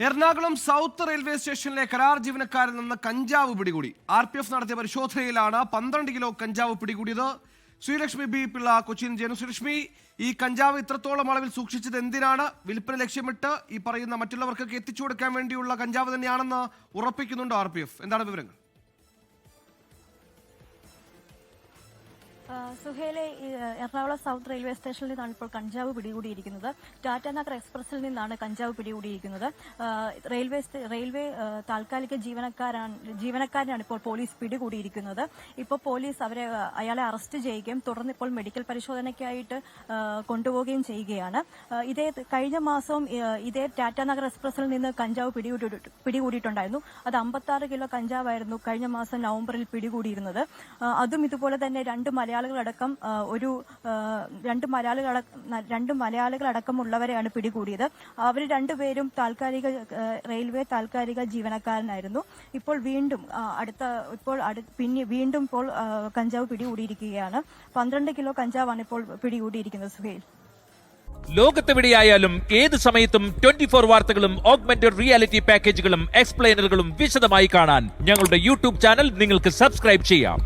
Ernakulam south railway സ്റ്റേഷനിലെ കരാർ ജീവനക്കാരിൽ നിന്ന് കഞ്ചാവ് പിടികൂടി. ആർ പി എഫ് നടത്തിയ പരിശോധനയിലാണ് പന്ത്രണ്ട് കിലോ കഞ്ചാവ് പിടികൂടിയത്. ശ്രീലക്ഷ്മി ബി പിള്ള കൊച്ചിൻ ജനു ശ്രീലക്ഷ്മി ഈ കഞ്ചാവ് ഇത്രത്തോളം അളവിൽ സൂക്ഷിച്ചത് എന്തിനാണ്? വിൽപ്പന ലക്ഷ്യമിട്ട് ഈ പറയുന്ന മറ്റുള്ളവർക്കൊക്കെ എത്തിച്ചു കൊടുക്കാൻ വേണ്ടിയുള്ള കഞ്ചാവ് തന്നെയാണെന്ന് ഉറപ്പിക്കുന്നുണ്ട് ആർ എന്താണ് വിവരങ്ങൾ? സുഹേലെ എറണാകുളം സൗത്ത് റെയിൽവേ സ്റ്റേഷനിൽ നിന്നാണ് ഇപ്പോൾ കഞ്ചാവ് പിടികൂടിയിരിക്കുന്നത്. ടാറ്റാനഗർ എക്സ്പ്രസിൽ നിന്നാണ് കഞ്ചാവ് പിടികൂടിയിരിക്കുന്നത്. റെയിൽവേ റെയിൽവേ താൽക്കാലിക ജീവനക്കാരാണ് ജീവനക്കാരനാണ് ഇപ്പോൾ പോലീസ് പിടികൂടിയിരിക്കുന്നത്. ഇപ്പോൾ പോലീസ് അവരെ അയാളെ അറസ്റ്റ് ചെയ്യുകയും തുടർന്ന് ഇപ്പോൾ മെഡിക്കൽ പരിശോധനയ്ക്കായിട്ട് കൊണ്ടുപോവുകയും ചെയ്യുകയാണ്. ഇതേ കഴിഞ്ഞ മാസവും ഇതേ ടാറ്റാനഗർ എക്സ്പ്രസിൽ നിന്ന് കഞ്ചാവ് പിടികൂടി പിടികൂടിയിട്ടുണ്ടായിരുന്നു. അത് അമ്പത്താറ് കിലോ കഞ്ചാവായിരുന്നു കഴിഞ്ഞ മാസം നവംബറിൽ പിടികൂടിയിരുന്നത്. അതും ഇതുപോലെ തന്നെ രണ്ട് മലയാളികളടക്കം ഒരു രണ്ട് മലയാളികൾ രണ്ട് മലയാളികളടക്കമുള്ളവരെയാണ് പിടികൂടിയത്. അവർ രണ്ടുപേരും താൽക്കാലിക റെയിൽവേ താൽക്കാലിക ജീവനക്കാരനായിരുന്നു. ഇപ്പോൾ വീണ്ടും അടുത്ത ഇപ്പോൾ പിന്നെ വീണ്ടും ഇപ്പോൾ കഞ്ചാവ് പിടികൂടിയിരിക്കുകയാണ്. പന്ത്രണ്ട് കിലോ കഞ്ചാവാണ് ഇപ്പോൾ പിടികൂടിയിരിക്കുന്നത് സുഹേൽ. ലോകത്തെവിടെയായാലും ഏത് സമയത്തും ട്വന്റി ഫോർ വാർത്തകളും ഓഗ്മെന്റഡ് റിയാലിറ്റി പാക്കേജുകളും എക്സ്പ്ലെയിനറുകളും വിശദമായി കാണാൻ ഞങ്ങളുടെ യൂട്യൂബ് ചാനൽ നിങ്ങൾക്ക് സബ്സ്ക്രൈബ് ചെയ്യാം.